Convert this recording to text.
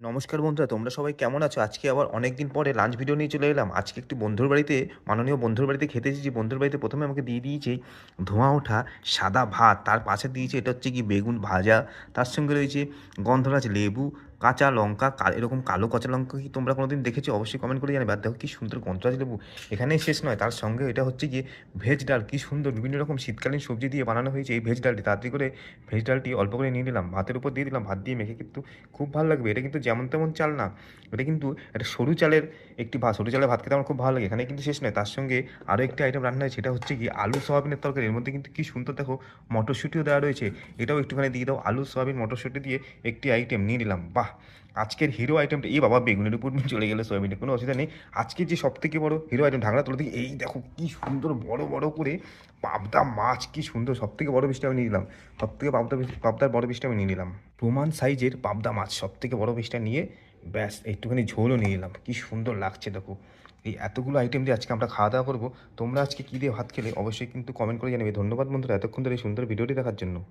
নমস্কার বন্ধুরা, তোমরা সবাই কেমন আছো? আজকে আবার অনেক দিন পরে লাঞ্চ ভিডিও নিয়ে চলে এলাম। আজকে একটি বন্ধুর বাড়িতে, মাননীয় বন্ধুর বাড়িতে খেতে এসেছি। বন্ধুর বাড়িতে প্রথমে আমাকে দিয়ে দিয়েছে ধোঁয়া ওঠা সাদা ভাত। তার পাশে দিয়েছে এটা হচ্ছে কি বেগুন ভাজা। তার সঙ্গে রয়েছে গন্ধরাজ লেবু কাঁচা লঙ্কা এরকম কালো কাঁচা লঙ্কা কি তোমরা কোনোদিন দেখেছ? অবশ্যই কমেন্ট করে জানাবে। আর দেখো কি সুন্দর গন্ধরাজ লেবু। এখানেই শেষ নয়। তার সঙ্গে এটা হচ্ছে গিয়ে ভেজ ডাল। কি সুন্দর বিভিন্ন রকম শীতকালীন সবজি দিয়ে বানানো হয়েছে এই ভেজ ডালটি। তাড়াতাড়ি করে ভেজ ডালটি অল্প করে নিয়ে নিলাম। ভাতের উপর দিয়ে দিলাম। ভাত দিয়ে মেখে কিন্তু খুব ভালো লাগবে। এটা কিন্তু যেমন তেমন চাল না। এটা কিন্তু একটা সরু চালের একটি ভাত, সরু চালের ভাত খেতে আমার খুব ভালো লাগে। এখানে কিন্তু শেষ নয়, তার সঙ্গে আরও একটি আইটেম রান্না হয়েছে সেটা হচ্ছে কি আলু সোয়াবিনের তরকারি। এর মধ্যে কিন্তু কি সুন্দর দেখো মটরশুঁটিও দেওয়া রয়েছে। এটাও একটুখানি দিয়ে দাও আলু সোয়াবিন, মটরশুঁটি দিয়ে একটি আইটেম নিয়ে নিলাম। বাহ! আজকের হিরো আইটেমটা এই বাবা, বেগুনের উপর চলে গেলে সোয়াবিনের কোনো অসুবিধা নেই। আজকে যে সব থেকে বড় হিরো আইটেম ঢাকনা তুলে দিকে এই দেখো কি সুন্দর বড় বড় করে পাবদা মাছ, কি সুন্দর সব থেকে বড় পিসটা আমি নিয়ে নিলাম। সব থেকে পাবদা পাবদার বড় পিসটা আমি নিয়ে নিলাম। প্রমাণ সাইজের পাবদা মাছ সব থেকে বড় পিসটা নিয়ে ব্যাস, একটুখানি ঝোলও নিয়ে এলাম। কি সুন্দর লাগছে, দেখো। এই এতগুলো আইটেম দিয়ে আজকে আমরা খাওয়া দাওয়া করব। তোমরা আজকে কী দিয়ে ভাত খেলে, অবশ্যই কিন্তু কমেন্ট করে জানাবে। ধন্যবাদ বন্ধুরা, এতক্ষণ ধরে এই সুন্দর ভিডিওটি দেখার জন্য।